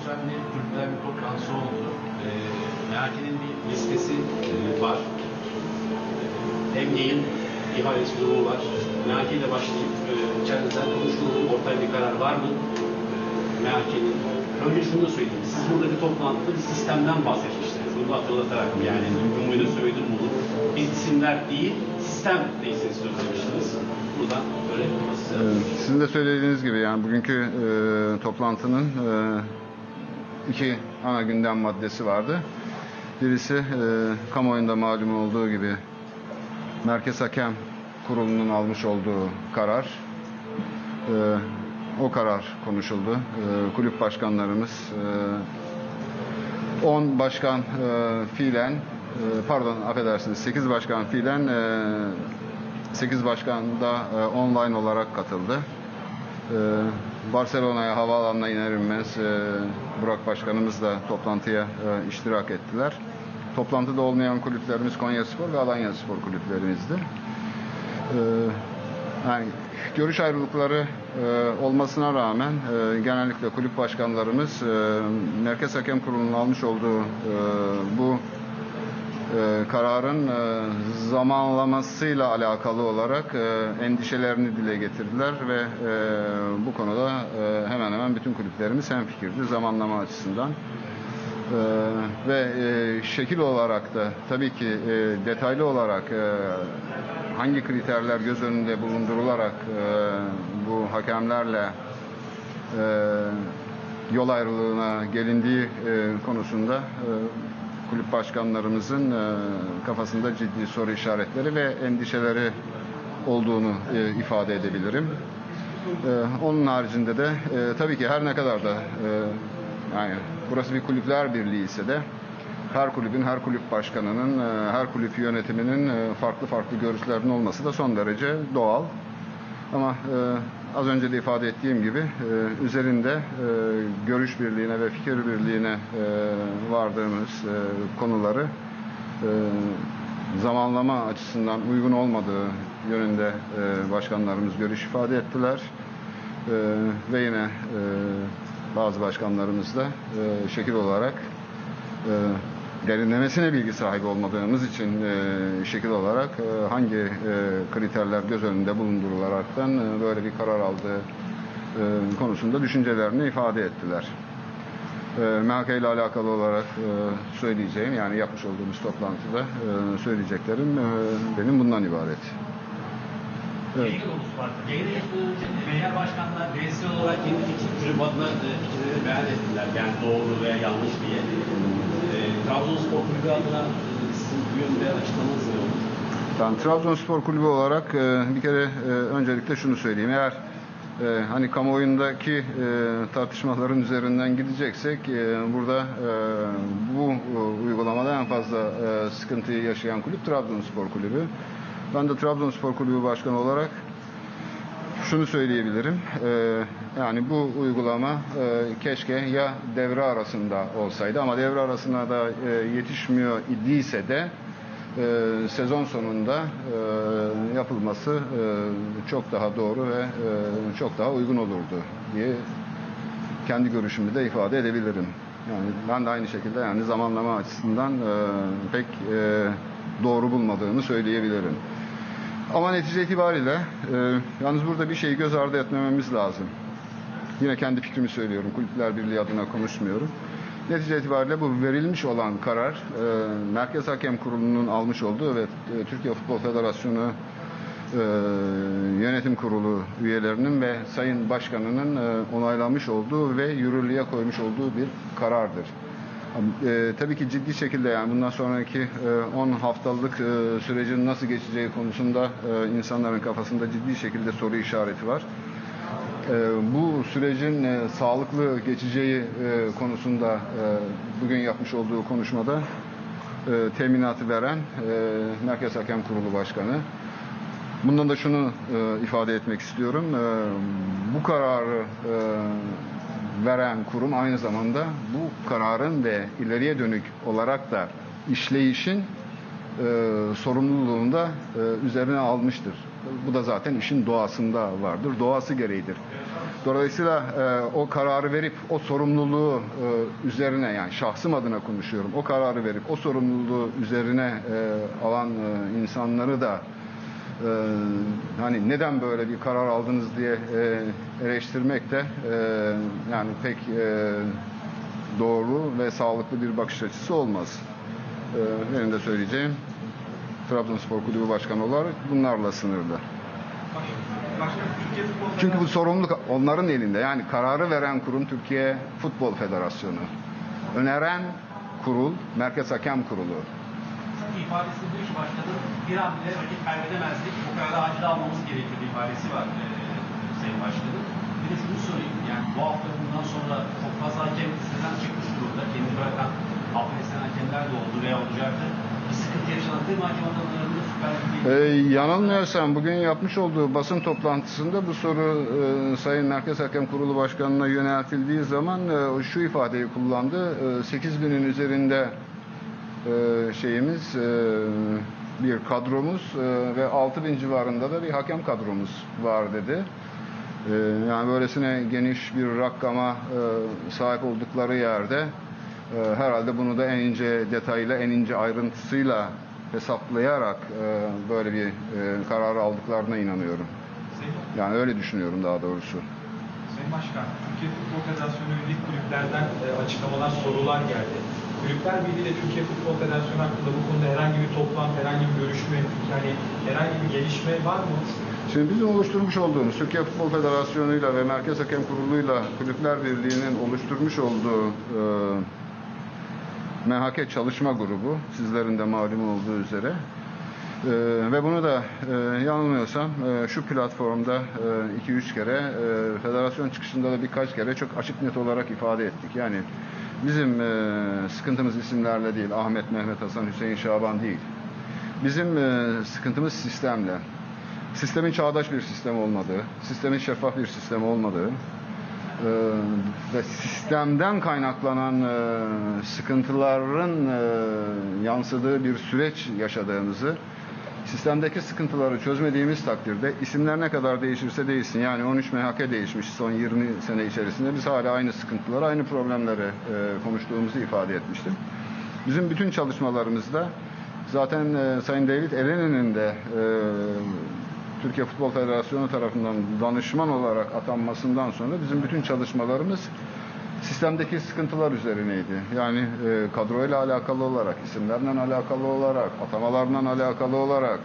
düzenli kulüpler bir toplantısı oldu. MHK'nin bir listesi e, var. Hem yayın ihalesi durumu var. MHK ile başlayıp e, içerisinde konuşulduğu ortaya bir karar var mı? MHK'nin. Önce şunu da söyleyeyim. Siz burada bir toplantıda bir sistemden bahsetmiştiniz. Bunu hatırlatarak yani umuyla söyledim bunu. Biz isimler değil, sistem neyse söz demiştiniz. Buradan böyle Ee, Sizin de söylediğiniz gibi yani bugünkü e, toplantının e, iki ana gündem maddesi vardı. Birisi e, kamuoyunda malum olduğu gibi Merkez Hakem Kurulu'nun almış olduğu karar. E, o karar konuşuldu. E, kulüp başkanlarımız e, 10 başkan e, fiilen e, pardon affedersiniz 8 başkan fiilen e, 8 başkan da e, online olarak katıldı. E, Barcelona'ya havaalanına iner inmez e, Burak Başkanımız da toplantıya e, iştirak ettiler. Toplantıda olmayan kulüplerimiz Konyaspor ve Alanyaspor kulüplerimizdi. E, yani görüş ayrılıkları e, olmasına rağmen e, genellikle kulüp başkanlarımız e, Merkez Hakem Kurulu'nun almış olduğu e, bu e, kararın e, zamanlamasıyla alakalı olarak e, endişelerini dile getirdiler ve e, bu konuda e, hemen hemen bütün kulüplerimiz hemfikirdi zamanlama açısından. E, ve e, şekil olarak da tabii ki e, detaylı olarak e, hangi kriterler göz önünde bulundurularak e, bu hakemlerle e, yol ayrılığına gelindiği e, konusunda e, kulüp başkanlarımızın e, kafasında ciddi soru işaretleri ve endişeleri olduğunu e, ifade edebilirim. E, onun haricinde de tabii ki her ne kadar da yani burası bir kulüpler birliği ise de her kulübün, her kulüp başkanının, her kulüp yönetiminin farklı farklı görüşlerinin olması da son derece doğal. Ama az önce de ifade ettiğim gibi e, üzerinde e, görüş birliğine ve fikir birliğine e, vardığımız e, konuları e, zamanlama açısından uygun olmadığı yönünde e, başkanlarımız görüş ifade ettiler. E, ve yine e, bazı başkanlarımız da e, şekil olarak e, derinlemesine bilgi sahibi olmadığımız için e, şekil olarak e, hangi e, kriterler göz önünde bulundurularaktan e, böyle bir karar aldığı e, konusunda düşüncelerini ifade ettiler. E, MHK ile alakalı olarak e, söyleyeceğim yani yapmış olduğumuz toplantıda e, söyleyeceklerim e, benim bundan ibaret. Evet. Önce meğer başkanlar bireysel olarak kendi fikir kulüp adına e, fikirleri beyan ettiler. Yani doğru veya yanlış diye. Trabzonspor kulübü adına e, sizin bu yönde açıklamanız ne olur? Ben Trabzonspor Kulübü olarak e, bir kere e, öncelikle şunu söyleyeyim. Eğer e, hani kamuoyundaki e, tartışmaların üzerinden gideceksek e, burada e, bu e, uygulamada en fazla e, sıkıntıyı yaşayan kulüp Trabzonspor Kulübü. Ben de Trabzonspor Kulübü Başkanı olarak şunu söyleyebilirim. Ee, yani bu uygulama e, keşke ya devre arasında olsaydı ama devre arasına da e, yetişmiyor idiyse de e, sezon sonunda e, yapılması e, çok daha doğru ve e, çok daha uygun olurdu diye kendi görüşümü de ifade edebilirim. Yani ben de aynı şekilde yani zamanlama açısından e, pek e, doğru bulmadığımı söyleyebilirim. Ama netice itibariyle e, yalnız burada bir şeyi göz ardı etmememiz lazım. Yine kendi fikrimi söylüyorum. Kulüpler Birliği adına konuşmuyorum. Netice itibariyle bu verilmiş olan karar e, Merkez Hakem Kurulu'nun almış olduğu ve e, Türkiye Futbol Federasyonu e, Yönetim Kurulu üyelerinin ve Sayın Başkanı'nın e, onaylamış olduğu ve yürürlüğe koymuş olduğu bir karardır. E, tabii ki ciddi şekilde yani bundan sonraki e, 10 haftalık e, sürecin nasıl geçeceği konusunda e, insanların kafasında ciddi şekilde soru işareti var. E, bu sürecin e, sağlıklı geçeceği e, konusunda e, bugün yapmış olduğu konuşmada e, teminatı veren e, Merkez Hakem Kurulu Başkanı. Bundan da şunu e, ifade etmek istiyorum. E, bu kararı e, veren kurum aynı zamanda bu kararın ve ileriye dönük olarak da işleyişin e, sorumluluğunu da e, üzerine almıştır. Bu da zaten işin doğasında vardır. Doğası gereğidir. Dolayısıyla e, o kararı verip o sorumluluğu e, üzerine yani şahsım adına konuşuyorum. O kararı verip o sorumluluğu üzerine e, alan e, insanları da e, hani neden böyle bir karar aldınız diye e, eleştirmek de e, yani pek e, doğru ve sağlıklı bir bakış açısı olmaz. E, benim de söyleyeceğim Trabzonspor Kulübü Başkanı olarak bunlarla sınırlı. Çünkü bu sorumluluk onların elinde. Yani kararı veren kurum Türkiye Futbol Federasyonu. Öneren kurul Merkez Hakem Kurulu. İfadesi bu iş başladı. Bir an bile vakit kaybedemezdik. Bu kararı acil almamız gerekirdi ifadesi var e, Sayın Başkanım. Bir de şunu sorayım. Yani bu hafta bundan sonra çok fazla hakem sizden çıkmış durumda. Kendi bırakan affedersen hakemler de oldu veya olacaktı. Bir sıkıntı yaşandı mı hakem adamlarında Süper? Ee, yanılmıyorsam bugün yapmış olduğu basın toplantısında bu soru e, Sayın Merkez Hakem Kurulu Başkanı'na yöneltildiği zaman e, şu ifadeyi kullandı. E, 8 binin üzerinde e, şeyimiz e, bir kadromuz e, ve 6 bin civarında da bir hakem kadromuz var dedi. E, yani böylesine geniş bir rakama e, sahip oldukları yerde e, herhalde bunu da en ince detayıyla, en ince ayrıntısıyla hesaplayarak e, böyle bir e, karar aldıklarına inanıyorum. Yani öyle düşünüyorum daha doğrusu. Sayın Başkan, Türkiye Futbol Federasyonu üyelik kulüplerden açıklamalar, sorular geldi. Kulüpler Birliği ile Türkiye Futbol Federasyonu hakkında bu konuda herhangi bir toplantı, herhangi bir görüşme, yani herhangi bir gelişme var mı? Şimdi bizim oluşturmuş olduğumuz Türkiye Futbol Federasyonu'yla ve Merkez Hakem Kurulu'yla Kulüpler Birliği'nin oluşturmuş olduğu e, MHK çalışma grubu, sizlerin de malum olduğu üzere. E, ve bunu da e, yanılmıyorsam e, şu platformda 2-3 kere, e, federasyon çıkışında da birkaç kere çok açık net olarak ifade ettik. Yani bizim e, sıkıntımız isimlerle değil, Ahmet, Mehmet, Hasan, Hüseyin, Şaban değil. Bizim e, sıkıntımız sistemle. Sistemin çağdaş bir sistem olmadığı, sistemin şeffaf bir sistem olmadığı e, ve sistemden kaynaklanan e, sıkıntıların e, yansıdığı bir süreç yaşadığımızı, sistemdeki sıkıntıları çözmediğimiz takdirde isimler ne kadar değişirse değişsin yani 13 MHK değişmiş son 20 sene içerisinde biz hala aynı sıkıntıları, aynı problemleri e, konuştuğumuzu ifade etmiştim. Bizim bütün çalışmalarımızda zaten e, Sayın David Eren'in de e, Türkiye Futbol Federasyonu tarafından danışman olarak atanmasından sonra bizim bütün çalışmalarımız sistemdeki sıkıntılar üzerineydi. Yani e, kadroyla alakalı olarak, isimlerle alakalı olarak, atamalarla alakalı olarak,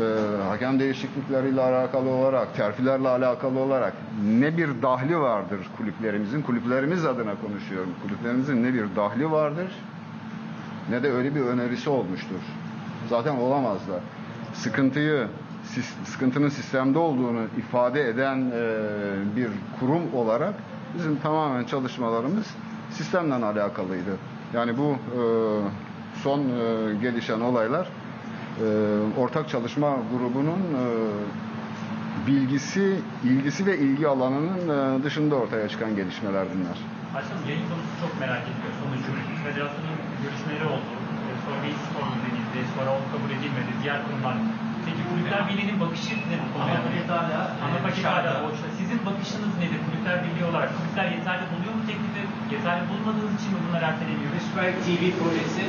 e, hakem değişiklikleriyle alakalı olarak, terfilerle alakalı olarak ne bir dahli vardır kulüplerimizin, kulüplerimiz adına konuşuyorum. Kulüplerimizin ne bir dahli vardır ne de öyle bir önerisi olmuştur. Zaten olamaz. Sıkıntıyı, sıkıntının sistemde olduğunu ifade eden e, bir kurum olarak bizim tamamen çalışmalarımız sistemle alakalıydı. Yani bu e, son e, gelişen olaylar e, ortak çalışma grubunun e, bilgisi, ilgisi ve ilgi alanının e, dışında ortaya çıkan gelişmeler bunlar. Başkanım yayın konusu çok merak ediliyor. Sonucu federasyonun görüşmeleri oldu. E, Sonra bir sorun denildi. Sonra o kabul edilmedi. Diğer kurumlar. Peki Kulüpler Birliği'nin bakışı ne bu konuya? Ana paket hala, Ana paket dışarıda. hala. Sizin bakışınız nedir Kulüpler Birliği? Kulüpler yeterli buluyor mu teklifi? Yeterli bulmadığınız için mi bunlar erteleniyor? Ve Süper TV projesi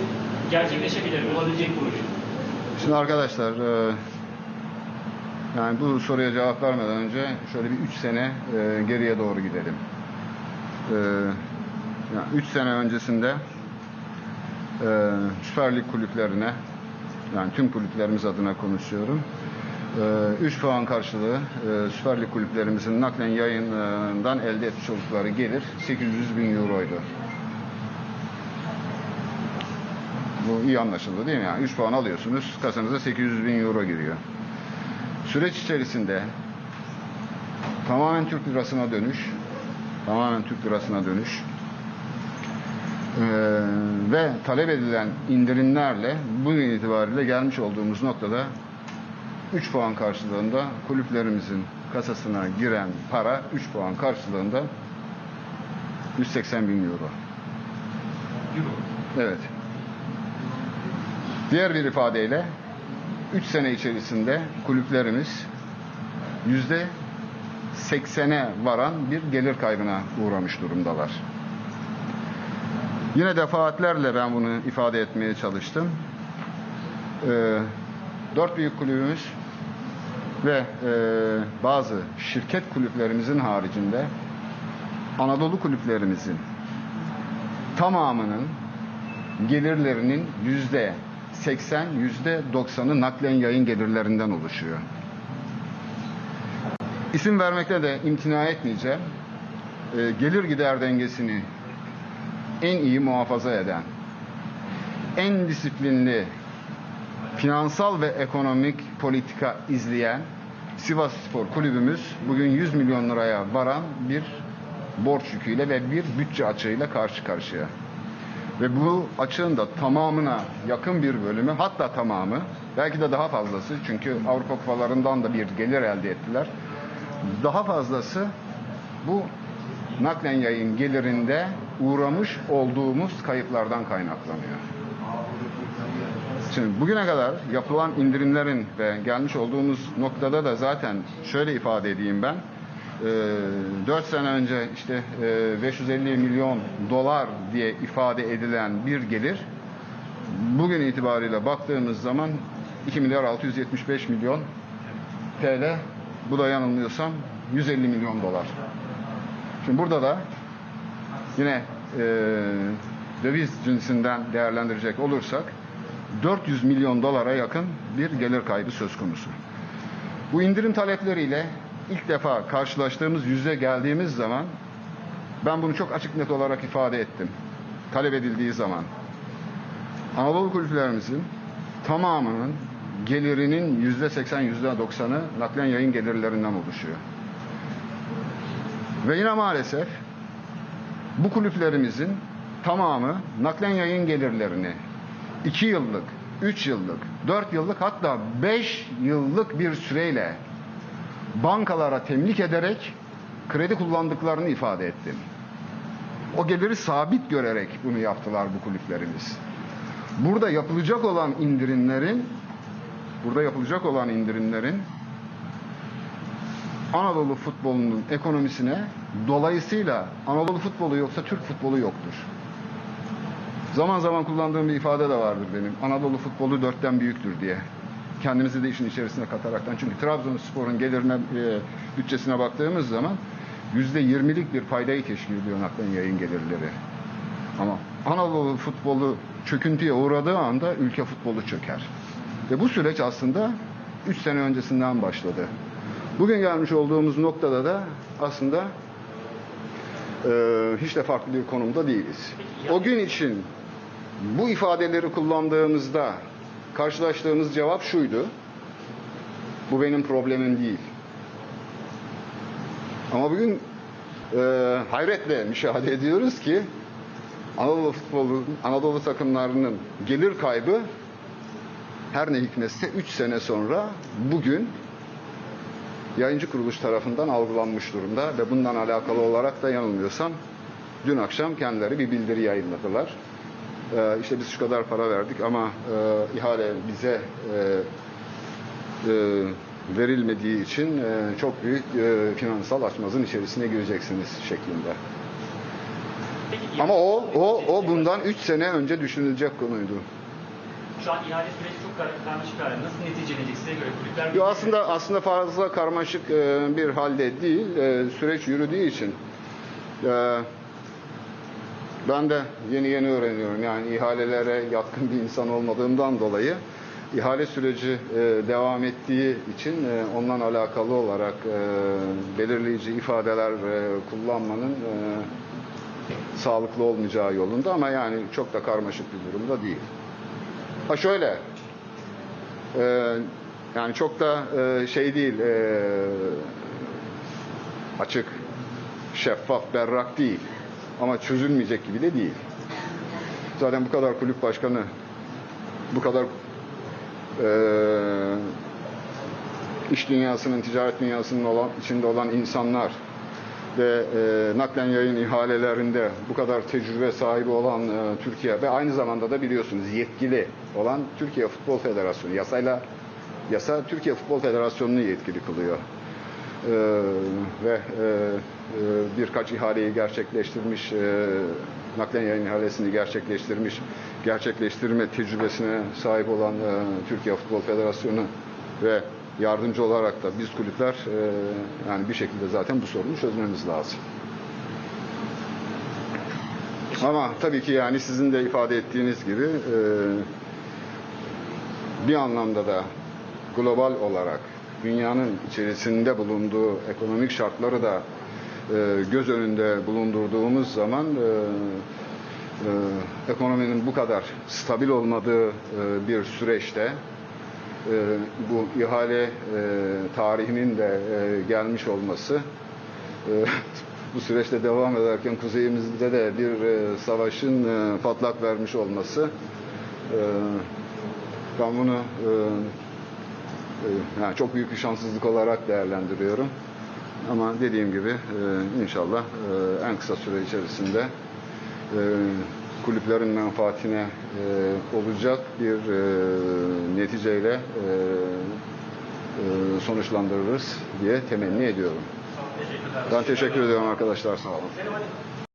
Gerçekleşebilir mi? olabilecek proje. Şimdi arkadaşlar e, yani bu soruya cevap vermeden önce şöyle bir 3 sene e, geriye doğru gidelim. 3 sene öncesinde e, Süper Lig kulüplerine yani tüm kulüplerimiz adına konuşuyorum. 3 puan karşılığı e, Süper Lig kulüplerimizin naklen yayından elde etmiş oldukları gelir 800 bin euroydu. Bu iyi anlaşıldı değil mi? Yani 3 puan alıyorsunuz, kasanıza 800 bin euro giriyor. Süreç içerisinde tamamen Türk lirasına dönüş, tamamen Türk lirasına dönüş ee, ve talep edilen indirimlerle bugün itibariyle gelmiş olduğumuz noktada 3 puan karşılığında kulüplerimizin kasasına giren para 3 puan karşılığında 180 bin euro. Evet. Diğer bir ifadeyle 3 sene içerisinde kulüplerimiz yüzde 80'e varan bir gelir kaybına uğramış durumdalar. Yine defaatlerle ben bunu ifade etmeye çalıştım. Ee, dört büyük kulübümüz ve e, bazı şirket kulüplerimizin haricinde Anadolu kulüplerimizin tamamının gelirlerinin yüzde 80, yüzde 90'ı naklen yayın gelirlerinden oluşuyor. İsim vermekte de imtina etmeyeceğim. Ee, gelir gider dengesini en iyi muhafaza eden, en disiplinli finansal ve ekonomik politika izleyen Sivas Spor Kulübümüz bugün 100 milyon liraya varan bir borç yüküyle ve bir bütçe açığıyla karşı karşıya. Ve bu açığın da tamamına yakın bir bölümü hatta tamamı belki de daha fazlası çünkü Avrupa kupalarından da bir gelir elde ettiler. Daha fazlası bu naklen yayın gelirinde uğramış olduğumuz kayıplardan kaynaklanıyor. Şimdi bugüne kadar yapılan indirimlerin ve gelmiş olduğumuz noktada da zaten şöyle ifade edeyim ben. Ee, 4 sene önce işte e, 550 milyon dolar diye ifade edilen bir gelir bugün itibariyle baktığımız zaman 2 milyar 675 milyon TL bu da yanılmıyorsam 150 milyon dolar. Şimdi burada da yine e, döviz cinsinden değerlendirecek olursak 400 milyon dolara yakın bir gelir kaybı söz konusu. Bu indirim talepleriyle ilk defa karşılaştığımız yüze geldiğimiz zaman ben bunu çok açık net olarak ifade ettim. Talep edildiği zaman Anadolu kulüplerimizin tamamının gelirinin yüzde 80 yüzde 90'ı naklen yayın gelirlerinden oluşuyor. Ve yine maalesef bu kulüplerimizin tamamı naklen yayın gelirlerini 2 yıllık, 3 yıllık, 4 yıllık hatta 5 yıllık bir süreyle bankalara temlik ederek kredi kullandıklarını ifade ettim. O geliri sabit görerek bunu yaptılar bu kulüplerimiz. Burada yapılacak olan indirimlerin burada yapılacak olan indirimlerin Anadolu futbolunun ekonomisine dolayısıyla Anadolu futbolu yoksa Türk futbolu yoktur. Zaman zaman kullandığım bir ifade de vardır benim. Anadolu futbolu dörtten büyüktür diye. Kendimizi de işin içerisine kataraktan. Çünkü Trabzonspor'un gelirine, e, bütçesine baktığımız zaman yüzde yirmilik bir paydayı teşkil ediyor naklen yayın gelirleri. Ama Anadolu futbolu çöküntüye uğradığı anda ülke futbolu çöker. Ve bu süreç aslında 3 sene öncesinden başladı. Bugün gelmiş olduğumuz noktada da aslında e, hiç de farklı bir konumda değiliz. O gün için bu ifadeleri kullandığımızda karşılaştığımız cevap şuydu. Bu benim problemim değil. Ama bugün e, hayretle müşahede ediyoruz ki Anadolu futbolu, Anadolu takımlarının gelir kaybı her ne hikmetse 3 sene sonra bugün yayıncı kuruluş tarafından algılanmış durumda ve bundan alakalı olarak da yanılmıyorsam dün akşam kendileri bir bildiri yayınladılar. Ee, işte biz şu kadar para verdik ama e, ihale bize e, e, verilmediği için e, çok büyük e, finansal açmazın içerisine gireceksiniz şeklinde. Peki, Ama o o o bundan 3 sene önce düşünülecek konuydu. Şu an ihale süreci çok kar- karmaşık hale. Nasıl neticelenecek size göre? Kulüpler Yo, aslında aslında fazla karmaşık e, bir halde değil. E, süreç yürüdüğü için. E, ben de yeni yeni öğreniyorum. Yani ihalelere yatkın bir insan olmadığımdan dolayı ihale süreci e, devam ettiği için e, ondan alakalı olarak e, belirleyici ifadeler kullanmanın sağlıklı olmayacağı yolunda ama yani çok da karmaşık bir durumda değil. Ha şöyle, yani çok da şey değil, açık, şeffaf, berrak değil. Ama çözülmeyecek gibi de değil. Zaten bu kadar kulüp başkanı, bu kadar e, iş dünyasının, ticaret dünyasının olan, içinde olan insanlar ve e, naklen yayın ihalelerinde bu kadar tecrübe sahibi olan e, Türkiye ve aynı zamanda da biliyorsunuz yetkili olan Türkiye Futbol Federasyonu yasayla yasa Türkiye Futbol Federasyonu'nu yetkili kılıyor. Ve e, e, birkaç ihaleyi gerçekleştirmiş, e, naklen yayın ihalesini gerçekleştirmiş, gerçekleştirme tecrübesine sahip olan Türkiye Futbol Federasyonu ve yardımcı olarak da biz kulüpler yani bir şekilde zaten bu sorunu çözmemiz lazım. Ama tabii ki yani sizin de ifade ettiğiniz gibi bir anlamda da global olarak dünyanın içerisinde bulunduğu ekonomik şartları da e, göz önünde bulundurduğumuz zaman e, e, ekonominin bu kadar stabil olmadığı bir süreçte bu ihale tarihinin de gelmiş olması bu süreçte devam ederken kuzeyimizde de bir savaşın patlak vermiş olması ben bunu yani çok büyük bir şanssızlık olarak değerlendiriyorum. Ama dediğim gibi e, inşallah e, en kısa süre içerisinde e, kulüplerin menfaatine e, olacak bir e, neticeyle e, e, sonuçlandırırız diye temenni ediyorum. Ben teşekkür ediyorum arkadaşlar. Sağ olun.